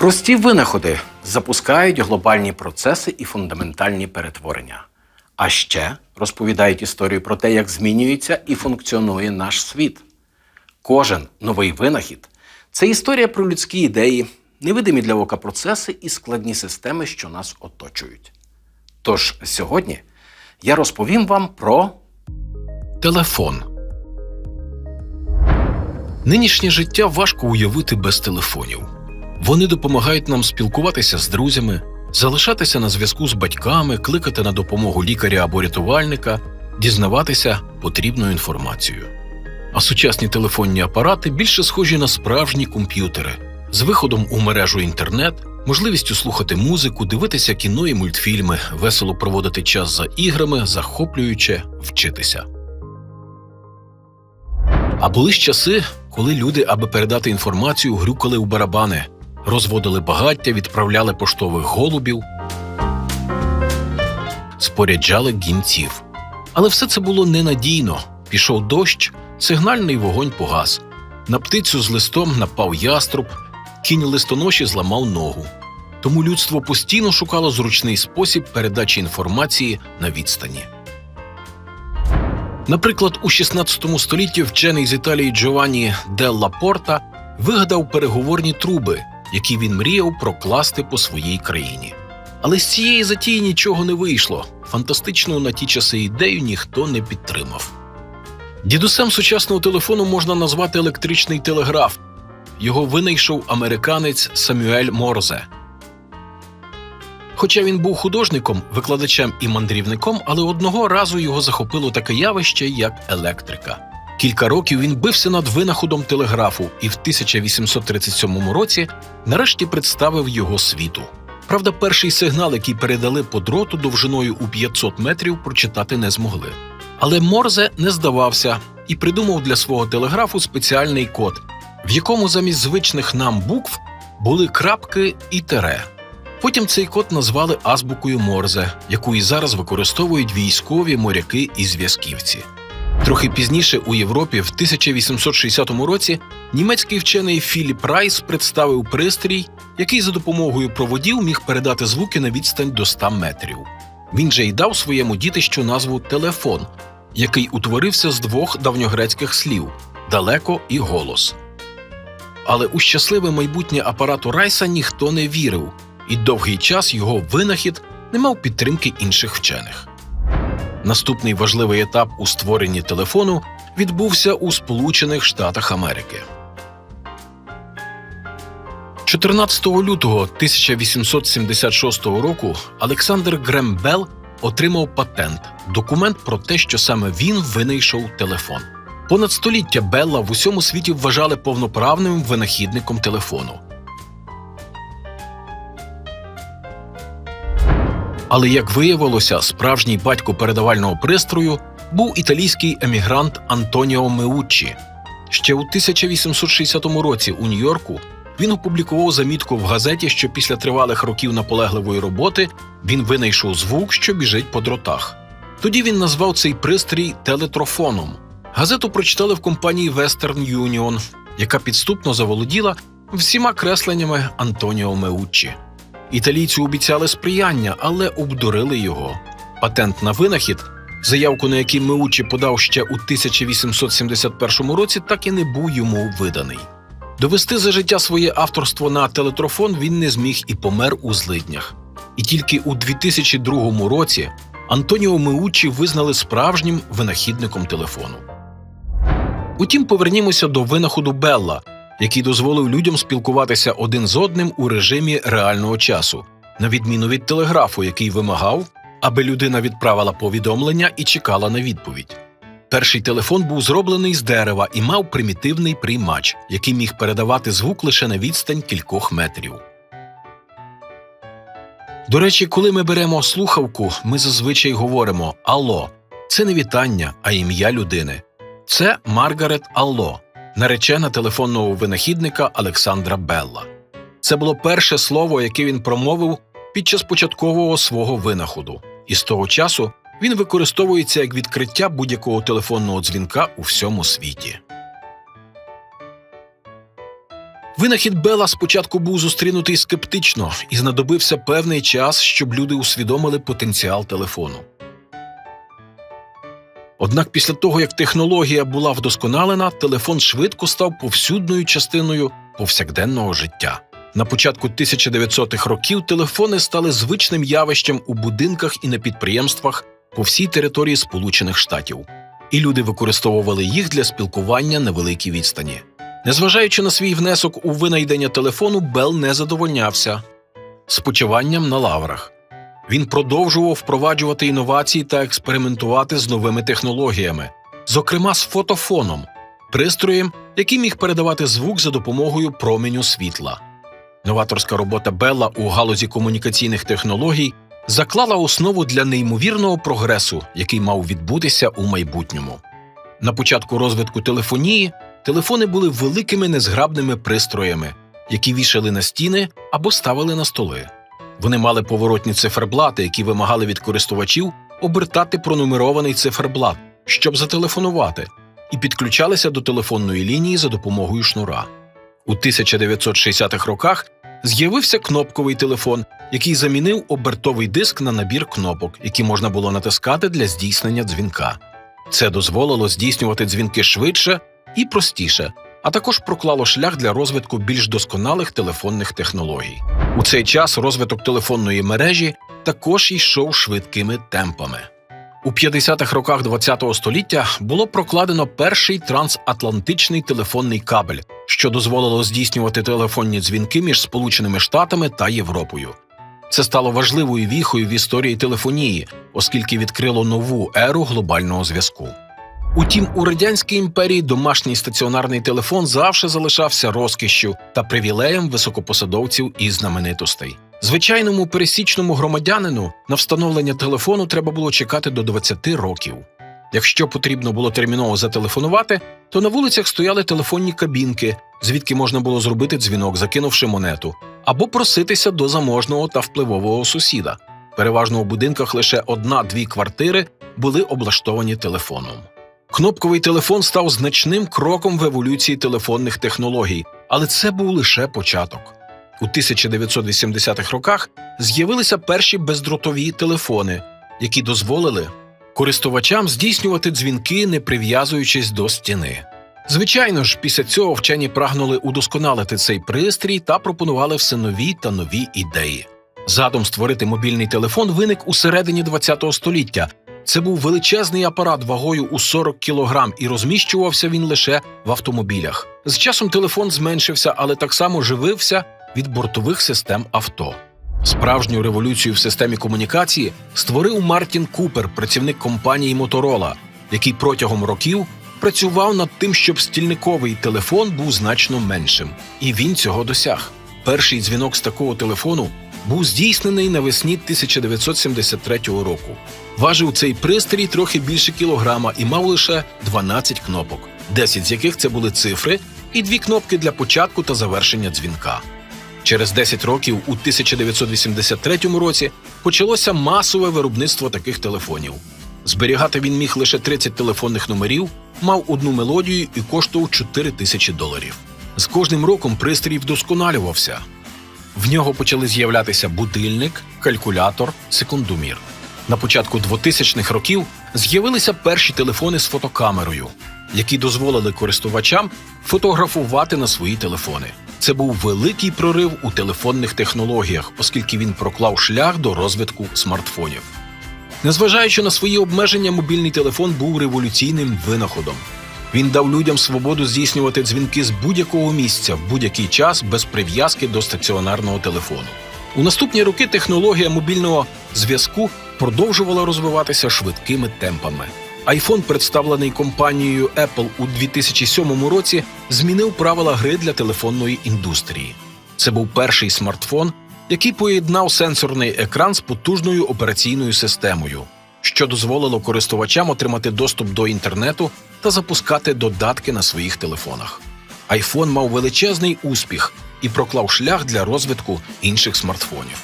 Прості винаходи запускають глобальні процеси і фундаментальні перетворення. А ще розповідають історію про те, як змінюється і функціонує наш світ. Кожен новий винахід це історія про людські ідеї, невидимі для ока процеси і складні системи, що нас оточують. Тож сьогодні я розповім вам про Телефон. Нинішнє життя важко уявити без телефонів. Вони допомагають нам спілкуватися з друзями, залишатися на зв'язку з батьками, кликати на допомогу лікаря або рятувальника, дізнаватися потрібну інформацію. А сучасні телефонні апарати більше схожі на справжні комп'ютери з виходом у мережу інтернет, можливістю слухати музику, дивитися кіно і мультфільми, весело проводити час за іграми, захоплююче вчитися. А були ж часи, коли люди, аби передати інформацію, грюкали у барабани, розводили багаття, відправляли поштових голубів, споряджали гінців. Але все це було ненадійно. Пішов дощ, сигнальний вогонь погас. На птицю з листом напав яструб, кінь листоноші зламав ногу. Тому людство постійно шукало зручний спосіб передачі інформації на відстані. Наприклад, у 16 столітті вчений з Італії Джованні Делла Порта вигадав переговорні труби, які він мріяв прокласти по своїй країні. Але з цієї затії нічого не вийшло. Фантастичну на ті часи ідею ніхто не підтримав. Дідусем сучасного телефону можна назвати електричний телеграф. Його винайшов американець Самюель Морзе. Хоча він був художником, викладачем і мандрівником, але одного разу його захопило таке явище, як електрика. Кілька років він бився над винаходом телеграфу і в 1837 році нарешті представив його світу. Правда, перший сигнал, який передали по дроту довжиною у 500 метрів, прочитати не змогли. Але Морзе не здавався і придумав для свого телеграфу спеціальний код, в якому замість звичних нам букв були крапки і тере. Потім цей код назвали азбукою Морзе, яку і зараз використовують військові моряки і зв'язківці. Трохи пізніше у Європі, в 1860 році, німецький вчений Філіп Райс представив пристрій, який за допомогою проводів міг передати звуки на відстань до 100 метрів. Він же й дав своєму дітищу назву телефон, який утворився з двох давньогрецьких слів далеко і голос. Але у щасливе майбутнє апарату Райса ніхто не вірив, і довгий час його винахід не мав підтримки інших вчених. Наступний важливий етап у створенні телефону відбувся у Сполучених Штатах Америки. 14 лютого 1876 року Олександр Грем Белл отримав патент документ про те, що саме він винайшов телефон. Понад століття Белла в усьому світі вважали повноправним винахідником телефону. Але як виявилося, справжній батько передавального пристрою був італійський емігрант Антоніо Меуччі. Ще у 1860 році у Нью-Йорку він опублікував замітку в газеті, що після тривалих років наполегливої роботи він винайшов звук, що біжить по дротах. Тоді він назвав цей пристрій телетрофоном. Газету прочитали в компанії Western Union, яка підступно заволоділа всіма кресленнями Антоніо Меуччі. Італійцю обіцяли сприяння, але обдурили його. Патент на винахід, заявку на який Меучі подав ще у 1871 році, так і не був йому виданий. Довести за життя своє авторство на телетрофон він не зміг і помер у злиднях. І тільки у 2002 році Антоніо Меучі визнали справжнім винахідником телефону. Утім, повернімося до винаходу Белла, який дозволив людям спілкуватися один з одним у режимі реального часу, на відміну від телеграфу, який вимагав, аби людина відправила повідомлення і чекала на відповідь. Перший телефон був зроблений з дерева і мав примітивний приймач, який міг передавати звук лише на відстань кількох метрів. До речі, коли ми беремо слухавку, ми зазвичай говоримо Алло. Це не вітання, а ім'я людини. Це Маргарет Алло, наречена телефонного винахідника Олександра Белла. Це було перше слово, яке він промовив під час початкового свого винаходу, і з того часу він використовується як відкриття будь-якого телефонного дзвінка у всьому світі. Винахід Бела спочатку був зустрінутий скептично і знадобився певний час, щоб люди усвідомили потенціал телефону. Однак після того, як технологія була вдосконалена, телефон швидко став повсюдною частиною повсякденного життя. На початку 1900-х років телефони стали звичним явищем у будинках і на підприємствах по всій території Сполучених Штатів, і люди використовували їх для спілкування на великій відстані. Незважаючи на свій внесок у винайдення телефону, Белл не задовольнявся спочиванням на лаврах. Він продовжував впроваджувати інновації та експериментувати з новими технологіями, зокрема з фотофоном, пристроєм, який міг передавати звук за допомогою променю світла. Новаторська робота Белла у галузі комунікаційних технологій заклала основу для неймовірного прогресу, який мав відбутися у майбутньому. На початку розвитку телефонії телефони були великими незграбними пристроями, які вішали на стіни або ставили на столи. Вони мали поворотні циферблати, які вимагали від користувачів обертати пронумерований циферблат, щоб зателефонувати, і підключалися до телефонної лінії за допомогою шнура. У 1960-х роках з'явився кнопковий телефон, який замінив обертовий диск на набір кнопок, які можна було натискати для здійснення дзвінка. Це дозволило здійснювати дзвінки швидше і простіше, а також проклало шлях для розвитку більш досконалих телефонних технологій. У цей час розвиток телефонної мережі також йшов швидкими темпами. У 50-х роках ХХ століття було прокладено перший трансатлантичний телефонний кабель, що дозволило здійснювати телефонні дзвінки між Сполученими Штатами та Європою. Це стало важливою віхою в історії телефонії, оскільки відкрило нову еру глобального зв'язку. Утім, у радянській імперії домашній стаціонарний телефон завжди залишався розкішшю та привілеєм високопосадовців і знаменитостей. Звичайному пересічному громадянину на встановлення телефону треба було чекати до 20 років. Якщо потрібно було терміново зателефонувати, то на вулицях стояли телефонні кабінки, звідки можна було зробити дзвінок, закинувши монету, або проситися до заможного та впливового сусіда. Переважно у будинках лише одна-дві квартири були облаштовані телефоном. Кнопковий телефон став значним кроком в еволюції телефонних технологій, але це був лише початок. У 1980-х роках з'явилися перші бездротові телефони, які дозволили користувачам здійснювати дзвінки, не прив'язуючись до стіни. Звичайно ж, після цього вчені прагнули удосконалити цей пристрій та пропонували все нові та нові ідеї. Задум створити мобільний телефон виник у середині ХХ століття. Це був величезний апарат вагою у 40 кг і розміщувався він лише в автомобілях. З часом телефон зменшився, але так само живився від бортових систем авто. Справжню революцію в системі комунікації створив Мартін Купер, працівник компанії Моторола, який протягом років працював над тим, щоб стільниковий телефон був значно меншим, і він цього досяг. Перший дзвінок з такого телефону був здійснений навесні 1973 року. Важив цей пристрій трохи більше кілограма і мав лише 12 кнопок, 10 з яких це були цифри, і дві кнопки для початку та завершення дзвінка. Через 10 років, у 1983 році, почалося масове виробництво таких телефонів. Зберігати він міг лише 30 телефонних номерів, мав одну мелодію і коштував 4 тисячі доларів. З кожним роком пристрій вдосконалювався. В нього почали з'являтися будильник, калькулятор, секундомір. На початку 2000-х років з'явилися перші телефони з фотокамерою, які дозволили користувачам фотографувати на свої телефони. Це був великий прорив у телефонних технологіях, оскільки він проклав шлях до розвитку смартфонів. Незважаючи на свої обмеження, мобільний телефон був революційним винаходом. Він дав людям свободу здійснювати дзвінки з будь-якого місця в будь-який час без прив'язки до стаціонарного телефону. У наступні роки технологія мобільного зв'язку продовжувала розвиватися швидкими темпами. iPhone, представлений компанією Apple у 2007 році, змінив правила гри для телефонної індустрії. Це був перший смартфон, який поєднав сенсорний екран з потужною операційною системою, що дозволило користувачам отримати доступ до інтернету та запускати додатки на своїх телефонах. iPhone мав величезний успіх і проклав шлях для розвитку інших смартфонів.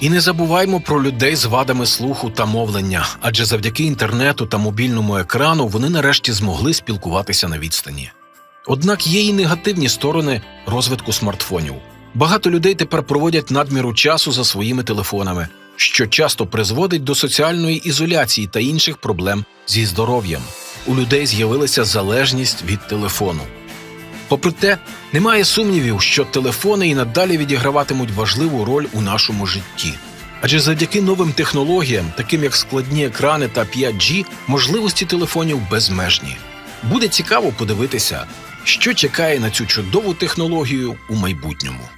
І не забуваймо про людей з вадами слуху та мовлення, адже завдяки інтернету та мобільному екрану вони нарешті змогли спілкуватися на відстані. Однак є і негативні сторони розвитку смартфонів. Багато людей тепер проводять надміру часу за своїми телефонами, що часто призводить до соціальної ізоляції та інших проблем зі здоров'ям. У людей з'явилася залежність від телефону. Попри те, немає сумнівів, що телефони і надалі відіграватимуть важливу роль у нашому житті. Адже завдяки новим технологіям, таким як складні екрани та 5G, можливості телефонів безмежні. Буде цікаво подивитися, що чекає на цю чудову технологію у майбутньому.